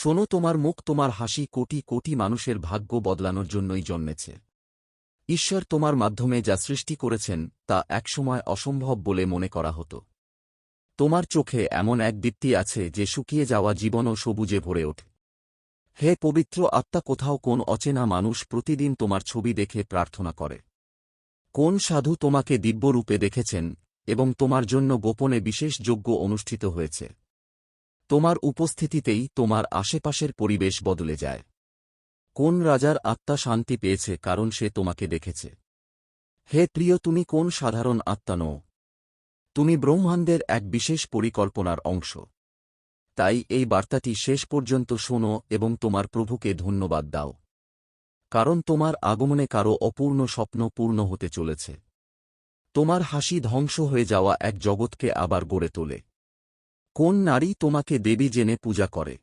শোনো, তোমার মুখ তোমার হাসি কোটি কোটি মানুষের ভাগ্য বদলানোর জন্যই জন্মেছে। ঈশ্বর তোমার মাধ্যমে যা সৃষ্টি করেছেন, তা একসময় অসম্ভব বলে মনে করা হতো। তোমার চোখে এমন এক দীপ্তি আছে যে শুকিয়ে যাওয়া জীবনও সবুজে ভরে ওঠে। হে পবিত্র আত্মা, কোথাও কোন অচেনা মানুষ প্রতিদিন তোমার ছবি দেখে প্রার্থনা করে। কোন সাধু তোমাকে দিব্যরূপে দেখেছেন এবং তোমার জন্য গোপনে বিশেষ যজ্ঞ অনুষ্ঠিত হয়েছে। তোমার উপস্থিতিতেই তোমার আশেপাশের পরিবেশ বদলে যায়। কোন রাজার আত্মা শান্তি পেয়েছে কারণ সে তোমাকে দেখেছে? হে প্রিয়, তুমি কোন সাধারণ আত্মা নও? তুমি ব্রহ্মাণ্ডের এক বিশেষ পরিকল্পনার অংশ। তাই এই বার্তাটি শেষ পর্যন্ত শোনো এবং তোমার প্রভুকে ধন্যবাদ দাও। কারণ তোমার আগমনে কারও অপূর্ণ স্বপ্ন পূর্ণ হতে চলেছে। তোমার হাসি ধ্বংস হয়ে যাওয়া এক জগৎকে আবার গড়ে তোলে। কোন নারী তোমাকে দেবী জেনে পূজা করে?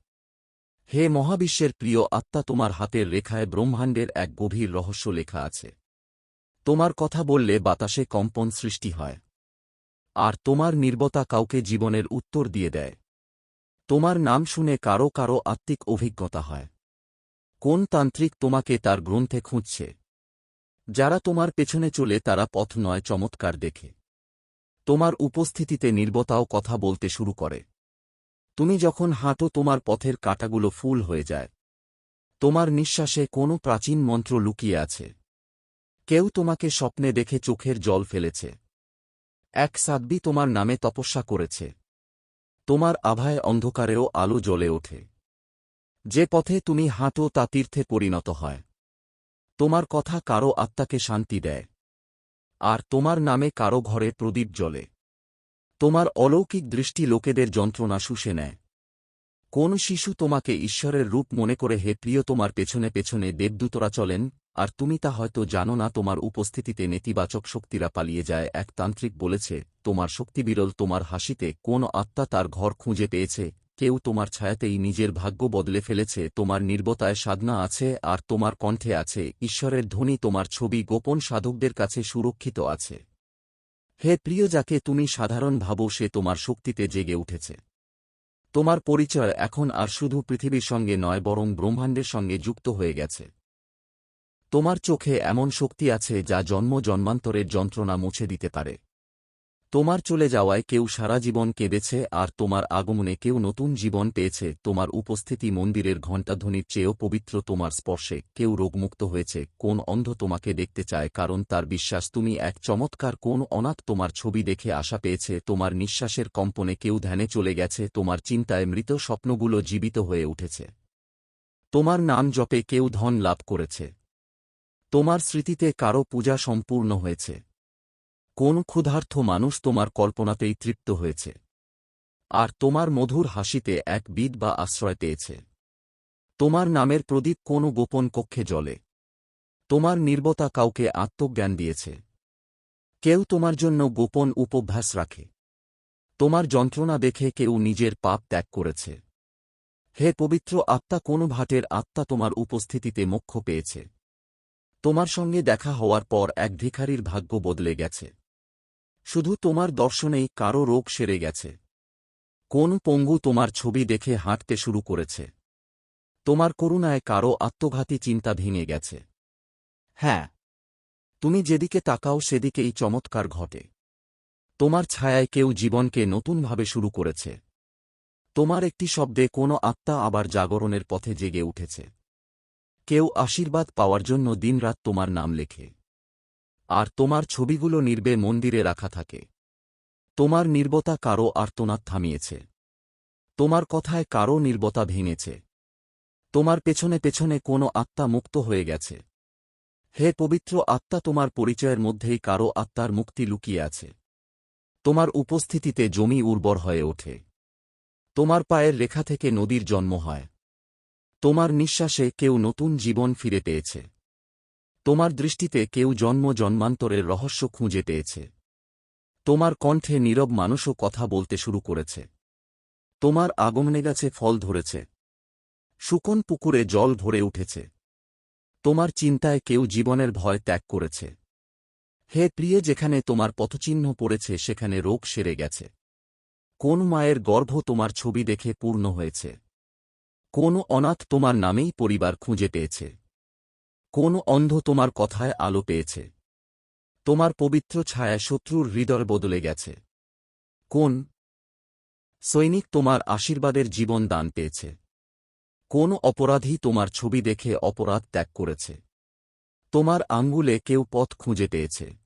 হে মহাবিশ্বের প্রিয় আত্মা, তোমার হাতের রেখায় ব্রহ্মাণ্ডের এক গভীর রহস্য লেখা আছে। তোমার কথা বললে বাতাসে কম্পন সৃষ্টি হয়। আর তোমার নির্বতা কাউকে জীবনের উত্তর দিয়ে দেয়। তোমার নাম শুনে কারও কারও আত্মিক অভিজ্ঞতা হয়। কোন তান্ত্রিক তোমাকে তার গ্রন্থে খুঁজছে? যারা তোমার পেছনে চলে, তারা পথ নয়, চমৎকার দেখে। তোমার উপস্থিতিতে নির্বতাও কথা বলতে শুরু করে। তুমি যখন হাঁটো, তোমার পথের কাঁটাগুলো ফুল হয়ে যায়। তোমার নিঃশ্বাসে কোনো প্রাচীন মন্ত্র লুকিয়ে আছে। কেউ তোমাকে স্বপ্নে দেখে চোখের জল ফেলেছে। এক সাদ্বি তোমার নামে তপস্যা করেছে। তোমার আভায় অন্ধকারেও আলো জ্বলে ওঠে। যে পথে তুমি হাঁটো, তা তীর্থে পরিণত হয়। তোমার কথা কারও আত্মাকে শান্তি দেয়। আর তোমার নামে কারও ঘরে প্রদীপ জ্বলে। তোমার অলৌকিক দৃষ্টি লোকেদের যন্ত্রণা শুষে নেয়। কোন শিশু তোমাকে ঈশ্বরের রূপ মনে করে, হে প্রিয়, তোমার পেছনে পেছনে দেবদূতরা চলেন, আর তুমি তা হয়তো জানো না, তোমার উপস্থিতিতে নেতিবাচক শক্তিরা পালিয়ে যায়। এক তান্ত্রিক বলেছে, তোমার শক্তি বিরল তোমার হাসিতে কোন আত্মা তার ঘর খুঁজে পেয়েছে কেউ তোমার ছায়াতেই নিজের ভাগ্য বদলে ফেলেছে, তোমার নির্বতায় সাধনা আছে আর তোমার কণ্ঠে আছে, ঈশ্বরের ধ্বনি তোমার ছবি গোপন সাধকদের কাছে সুরক্ষিত আছে। হে প্রিয়, যাকে তুমি সাধারণ ভাবো, সে তোমার শক্তিতে জেগে উঠেছে। তোমার পরিচয় এখন আর শুধু পৃথিবীর সঙ্গে নয়, বরং ব্রহ্মাণ্ডের সঙ্গে যুক্ত হয়ে গেছে। তোমার চোখে এমন শক্তি আছে যা জন্ম জন্মান্তরের যন্ত্রণা মুছে দিতে পারে। তোমার চলে যাওয়ায় কেউ সারা জীবন কেঁদেছে আর তোমার আগমনে কেউ নতুন জীবন পেয়েছে। তোমার উপস্থিতি মন্দিরের ঘণ্টাধ্বনির চেয়েও পবিত্র তোমার স্পর্শে। কেউ রোগমুক্ত হয়েছে, কোন অন্ধ তোমাকে দেখতে চায়, কারণ তার বিশ্বাস, তুমি এক চমৎকার, কোন অনাথ তোমার ছবি দেখে আশা পেয়েছে। তোমার নিঃশ্বাসের কম্পনে কেউ ধ্যানে চলে গেছে, তোমার চিন্তায় মৃত স্বপ্নগুলো জীবিত হয়ে উঠেছে। তোমার নাম জপে কেউ ধন লাভ করেছে। তোমার স্মৃতিতে কারও পূজা সম্পূর্ণ হয়েছে। কোন ক্ষুধার্থ মানুষ তোমার কল্পনাতেই তৃপ্ত হয়েছে? আর তোমার মধুর হাসিতে এক বিদ বা আশ্রয় পেয়েছে। তোমার নামের প্রদীপ কোন গোপন কক্ষে জ্বলে? তোমার নির্বতা কাউকে আত্মজ্ঞান দিয়েছে। কেউ তোমার জন্য গোপন উপভ্যাস রাখে। তোমার যন্ত্রণা দেখে কেউ নিজের পাপ ত্যাগ করেছে। হে পবিত্র আত্মা, কোন ভাটের আত্মা তোমার উপস্থিতিতে মোক্ষ পেয়েছে? তোমার সঙ্গে দেখা হওয়ার পর এক ভিখারির ভাগ্য বদলে গেছে। শুধু তোমার দর্শনেই কারও রোগ সেরে গেছে। কোন পঙ্গু তোমার ছবি দেখে হাঁটতে শুরু করেছে। তোমার করুণায় কারও আত্মঘাতী চিন্তা ভেঙে গেছে। হ্যাঁ তুমি যেদিকে তাকাও সেদিকেই চমৎকার ঘটে। তোমার ছায়ায় কেউ জীবনকে নতুনভাবে শুরু করেছে। তোমার একটি শব্দে কোনো আত্মা আবার জাগরণের পথে জেগে উঠেছে। কেউ আশীর্বাদ পাওয়ার জন্য দিনরাত তোমার নাম লেখে। আর তোমার ছবিগুলো নির্বে মন্দিরে রাখা থাকে। তোমার নির্বতা কারও আর্তনাদ থামিয়েছে। তোমার কথায় কারও নির্বতা ভেঙেছে। তোমার পেছনে পেছনে কোনো আত্মা মুক্ত হয়ে গেছে। হে পবিত্র আত্মা, তোমার পরিচয়ের মধ্যেই কারও আত্মার মুক্তি লুকিয়ে আছে। তোমার উপস্থিতিতে জমি উর্বর হয়ে ওঠে। তোমার পায়ের রেখা থেকে নদীর জন্ম হয়। তোমার নিঃশ্বাসে কেউ নতুন জীবন ফিরে পেয়েছে। তোমার দৃষ্টিতে কেউ জন্ম জন্মান্তরের রহস্য খুঁজে পেয়েছে। তোমার কণ্ঠে নীরব মানুষও কথা বলতে শুরু করেছে। তোমার আগমনে গাছে, ফল ধরেছে। শুকন পুকুরে জল ভরে উঠেছে। তোমার চিন্তায় কেউ জীবনের ভয় ত্যাগ করেছে। হে প্রিয়, যেখানে তোমার পথচিহ্ন পড়েছে, সেখানে রোগ সেরে গেছে। কোন মায়ের গর্ভ তোমার ছবি দেখে পূর্ণ হয়েছে। কোন অনাথ তোমার নামেই পরিবার খুঁজে পেয়েছে। কোন অন্ধ তোমার কথায় আলো পেয়েছে? তোমার পবিত্র ছায়া শত্রুর হৃদয় বদলে গেছে। কোন সৈনিক তোমার আশীর্বাদের জীবন দান পেয়েছে? কোন অপরাধী তোমার ছবি দেখে অপরাধ ত্যাগ করেছে? তোমার আঙ্গুলে কেউ পথ খুঁজে পেয়েছে।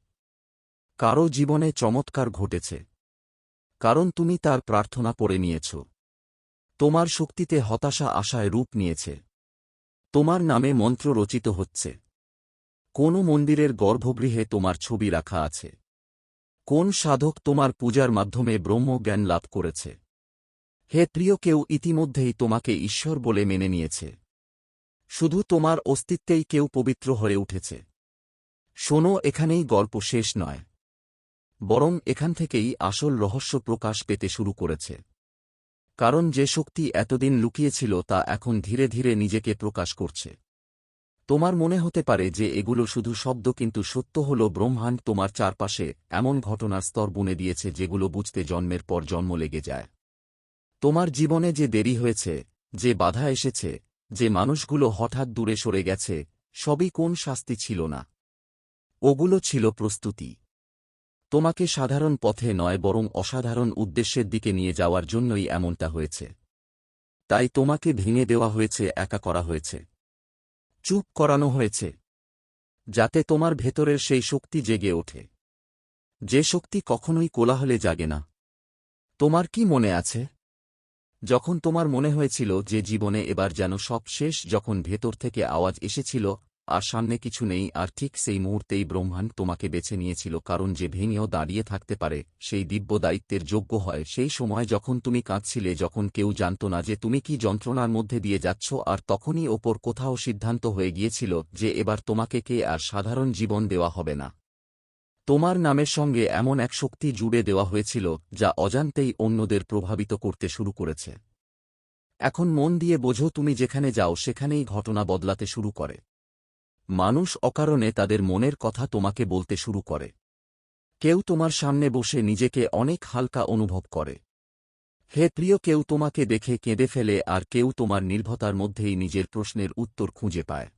কারও জীবনে চমৎকার ঘটেছে। কারণ তুমি তার প্রার্থনা পড়ে নিয়েছ। তোমার শক্তিতে হতাশা আশায় রূপ নিয়েছে। তোমার নামে মন্ত্র রচিত হচ্ছে। কোন মন্দিরের গর্ভগৃহে তোমার ছবি রাখা আছে। কোন সাধক তোমার পূজার মাধ্যমে ব্রহ্মজ্ঞান লাভ করেছে। হে প্রিয় কেউ ইতিমধ্যেই তোমাকে ঈশ্বর বলে মেনে নিয়েছে। শুধু তোমার অস্তিত্বেই কেউ পবিত্র হয়ে উঠেছে। শোনো, এখানেই গল্প শেষ নয়। বরং এখান থেকেই আসল রহস্য প্রকাশ পেতে শুরু করেছে। কারণ যে শক্তি এতদিন লুকিয়েছিল তা এখন ধীরে ধীরে নিজেকে প্রকাশ করছে। তোমার মনে হতে পারে যে এগুলো শুধু শব্দ কিন্তু সত্য হল ব্রহ্মাণ্ড তোমার চারপাশে এমন ঘটনার স্তর বুনে দিয়েছে যেগুলো বুঝতে জন্মের পর জন্ম লেগে যায়। তোমার জীবনে যে দেরি হয়েছে, যে বাধা এসেছে, যে মানুষগুলো হঠাৎ দূরে সরে গেছে, সবই কোন শাস্তি ছিল না। ওগুলো ছিল প্রস্তুতি। তোমাকে সাধারণ পথে নয়, বরং অসাধারণ উদ্দেশ্যের দিকে নিয়ে যাওয়ার জন্যই এমনটা হয়েছে। তাই তোমাকে ভেঙে দেওয়া হয়েছে, একা করা হয়েছে। চুপ করানো হয়েছে। যাতে তোমার ভেতরের সেই শক্তি জেগে ওঠে। যে শক্তি কখনোই কোলাহলে জাগে না। তোমার কি মনে আছে? যখন তোমার মনে হয়েছিল যে জীবনে এবার যেন সব শেষ, যখন ভেতর থেকে আওয়াজ এসেছিল আর সামনে কিছু নেই, আর ঠিক সেই মুহূর্তেই ব্রহ্মাণ্ড তোমাকে বেছে নিয়েছিল, কারণ যে ভেঙেও দাঁড়িয়ে থাকতে পারে, সেই দিব্য দায়িত্বের যোগ্য হয়। সেই সময় যখন তুমি কাঁদছিলে, যখন কেউ জানত না যে তুমি কি যন্ত্রণার মধ্যে দিয়ে যাচ্ছ, আর তখনই ওপর কোথাও সিদ্ধান্ত হয়ে গিয়েছিল যে এবার তোমাকে কে আর সাধারণ জীবন দেওয়া হবে না। তোমার নামের সঙ্গে এমন এক শক্তি জুড়ে দেওয়া হয়েছিল, যা অজান্তেই অন্যদের প্রভাবিত করতে শুরু করেছে। এখন মন দিয়ে বোঝো তুমি যেখানে যাও, সেখানেই ঘটনা বদলাতে শুরু করে। মানুষ অকারণে তাদের মনের কথা তোমাকে বলতে শুরু করে। কেউ তোমার সামনে বসে নিজেকে অনেক হালকা অনুভব করে। হে প্রিয়, কেউ তোমাকে দেখে কেঁদে ফেলে আর কেউ তোমার নির্ভতার মধ্যেই নিজের প্রশ্নের উত্তর খুঁজে পায়।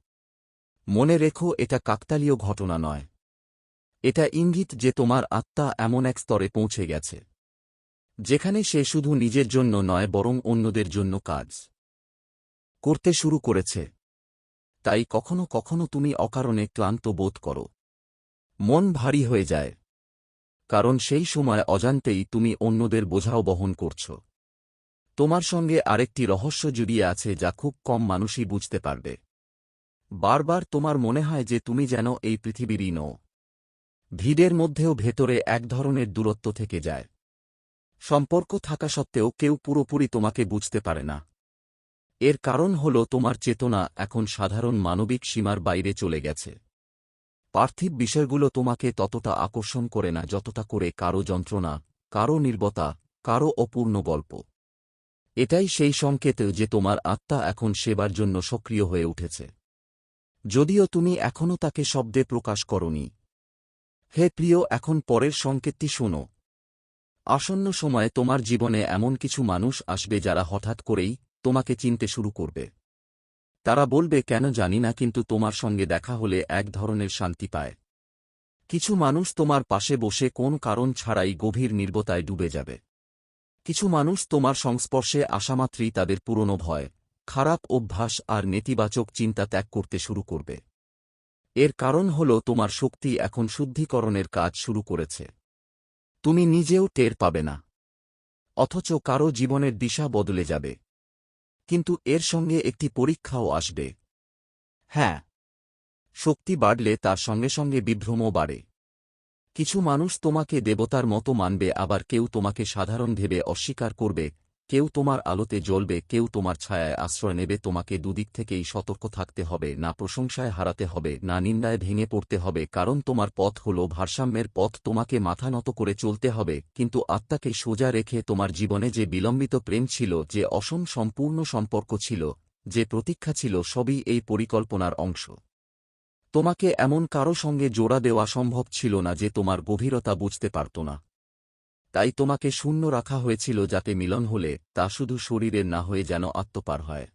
মনে রেখো, এটা কাকতালীয় ঘটনা নয়। এটা ইঙ্গিত যে তোমার আত্মা এমন এক স্তরে পৌঁছে গেছে, যেখানে সে শুধু নিজের জন্য নয়, বরং অন্যদের জন্য কাজ করতে শুরু করেছে। তাই কখনো কখনো তুমি অকারণে ক্লান্ত বোধ করো। মন ভারী হয়ে যায়। কারণ সেই সময় অজান্তেই তুমি অন্যদের বোঝাও বহন করছ। তোমার সঙ্গে আরেকটি রহস্য জুড়িয়ে আছে যা খুব কম মানুষই বুঝতে পারবে। বারবার তোমার মনে হয় যে তুমি যেন এই পৃথিবীরই নও। ভিড়ের মধ্যেও ভেতরে এক ধরনের দূরত্ব থেকে যায়। সম্পর্ক থাকা সত্ত্বেও কেউ পুরোপুরি তোমাকে বুঝতে পারে না। এর কারণ হল তোমার চেতনা এখন সাধারণ মানবিক সীমার বাইরে চলে গেছে। পার্থিব বিষয়গুলো তোমাকে ততটা আকর্ষণ করে না যতটা করে কারও যন্ত্রণা, কারও নির্বতা, কারও অপূর্ণ গল্প। এটাই সেই সংকেত যে তোমার আত্মা এখন সেবার জন্য সক্রিয় হয়ে উঠেছে। যদিও তুমি এখনও তাকে শব্দে প্রকাশ করনি। হে প্রিয়, এখন পরের সংকেতটি শোনো। আসন্ন সময়ে তোমার জীবনে এমন কিছু মানুষ আসবে যারা হঠাৎ করেই তোমাকে চিনতে শুরু করবে। তারা বলবে, কেন জানি না, কিন্তু তোমার সঙ্গে দেখা হলে এক ধরনের শান্তি পায়। কিছু মানুষ তোমার পাশে বসে কোন কারণ ছাড়াই গভীর নির্বতায় ডুবে যাবে। কিছু মানুষ তোমার সংস্পর্শে আসামাত্রই তাদের পুরনো ভয়, খারাপ অভ্যাস আর নেতিবাচক চিন্তা ত্যাগ করতে শুরু করবে। এর কারণ হল তোমার শক্তি এখন শুদ্ধিকরণের কাজ শুরু করেছে। তুমি নিজেও টের পাবে না। অথচ কারও জীবনের দিশা বদলে যাবে। কিন্তু এর সঙ্গে একটি পরীক্ষাও আসবে। হ্যাঁ শক্তি বাড়লে তার সঙ্গে সঙ্গে বিভ্রমও বাড়ে। কিছু মানুষ তোমাকে দেবতার মতো মানবে, আবার কেউ তোমাকে সাধারণ ভেবে অস্বীকার করবে কেউ তোমার আলোতে জ্বলবে, কেউ তোমার ছায়ায় আশ্রয় নেবে, তোমাকে দুদিক থেকেই সতর্ক থাকতে হবে, না প্রশংসায় হারাতে হবে, না নিন্দায় ভেঙে পড়তে হবে, কারণ তোমার পথ হল ভারসাম্যের পথ, তোমাকে মাথা নত করে চলতে হবে, কিন্তু আত্মাকে সোজা রেখে তোমার জীবনে যে বিলম্বিত প্রেম ছিল, যে অসম সম্পূর্ণ সম্পর্ক ছিল, যে প্রতীক্ষা ছিল, সবই এই পরিকল্পনার অংশ। তোমাকে এমন কারও সঙ্গে জোড়া দেওয়া সম্ভব ছিল না যে তোমার গভীরতা বুঝতে পারত না। তাই তোমাকে শূন্য রাখা হয়েছিল যাতে মিলন হলে তা শুধু শরীরের না হয়ে যেন আত্মপার হয়।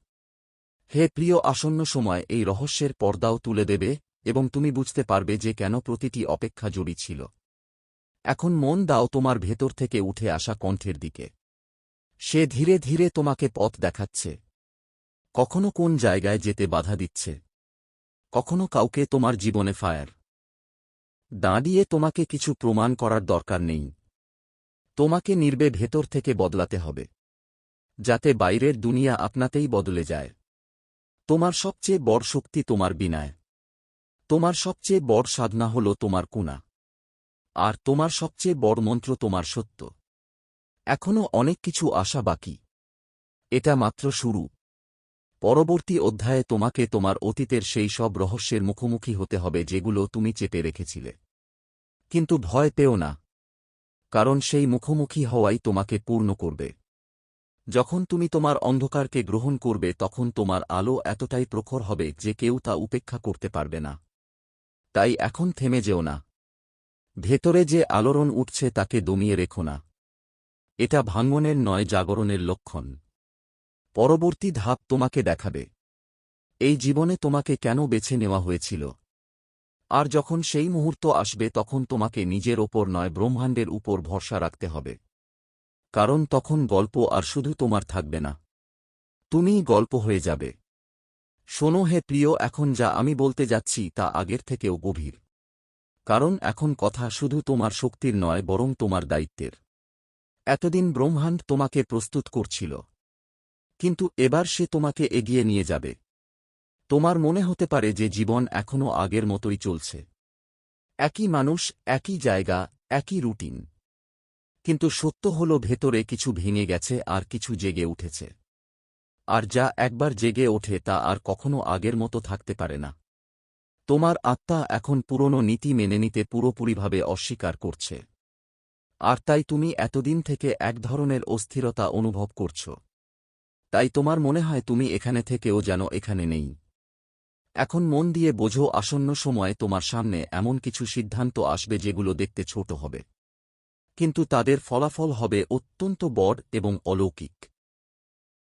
হে প্রিয় আসন্ন সময়, এই রহস্যের পর্দাও তুলে দেবে এবং তুমি বুঝতে পারবে যে কেন প্রতিটি অপেক্ষা জড়ি ছিল। এখন মন দাও তোমার ভেতর থেকে উঠে আসা কণ্ঠের দিকে। সে ধীরে ধীরে তোমাকে পথ দেখাচ্ছে। কখনো কোন জায়গায় যেতে বাধা দিচ্ছে। কখনো কাউকে তোমার জীবনে ফায়ার। দাঁড়িয়ে তোমাকে কিছু প্রমাণ করার দরকার নেই। তোমাকে নির্বে ভেতর থেকে বদলাতে হবে, যাতে বাইরের দুনিয়া আপনাতেই বদলে যায়। তোমার সবচেয়ে বড় শক্তি তোমার বিনায়। তোমার সবচেয়ে বড় সাধনা হল তোমার কুনা। আর তোমার সবচেয়ে বড় মন্ত্র তোমার সত্য। এখনও অনেক কিছু আশা বাকি। এটা মাত্র শুরু। পরবর্তী অধ্যায়ে তোমাকে তোমার অতীতের সেই সব রহস্যের মুখোমুখি হতে হবে যেগুলো তুমি চেপে রেখেছিলে। কিন্তু ভয় পেও না। কারণ সেই মুখোমুখি হওয়াই তোমাকে পূর্ণ করবে। যখন তুমি তোমার অন্ধকারকে গ্রহণ করবে, তখন তোমার আলো এতটাই প্রখর হবে যে কেউ তা উপেক্ষা করতে পারবে না। তাই এখন থেমে যেও না। ভেতরে যে আলোড়ন উঠছে তাকে দমিয়ে রেখো না। এটা ভাঙ্গনের নয়, জাগরণের লক্ষণ। পরবর্তী ধাপ তোমাকে দেখাবে। এই জীবনে তোমাকে কেন বেছে নেওয়া হয়েছিল? আর যখন সেই মুহূর্ত আসবে তখন তোমাকে নিজের ওপর নয়, ব্রহ্মাণ্ডের উপর ভরসা রাখতে হবে। কারণ তখন গল্প আর শুধু তোমার থাকবে না। তুমিই গল্প হয়ে যাবে। শোনো হে প্রিয়, এখন যা আমি বলতে যাচ্ছি তা আগের থেকেও গভীর। কারণ এখন কথা শুধু তোমার শক্তির নয়, বরং তোমার দায়িত্বের। এতদিন ব্রহ্মাণ্ড তোমাকে প্রস্তুত করছিল। কিন্তু এবার সে তোমাকে এগিয়ে নিয়ে যাবে। তোমার মনে হতে পারে যে জীবন এখনও আগের মতোই চলছে। একই মানুষ, একই জায়গা, একই রুটিন। কিন্তু সত্য হল ভেতরে কিছু ভেঙে গেছে আর কিছু জেগে উঠেছে। আর যা একবার জেগে ওঠে তা আর কখনো আগের মতো থাকতে পারে না। তোমার আত্মা এখন পুরনো নীতি মেনে নিতে পুরোপুরিভাবে অস্বীকার করছে। আর তাই তুমি এতদিন থেকে এক ধরনের অস্থিরতা অনুভব করছ। তাই তোমার মনে হয় তুমি এখানে থেকেও যেন এখানে নেই। এখন মন দিয়ে বোঝো, আসন্ন সময়ে তোমার সামনে এমন কিছু সিদ্ধান্ত আসবে যেগুলো দেখতে ছোট হবে। কিন্তু তাদের ফলাফল হবে অত্যন্ত বড় এবং অলৌকিক।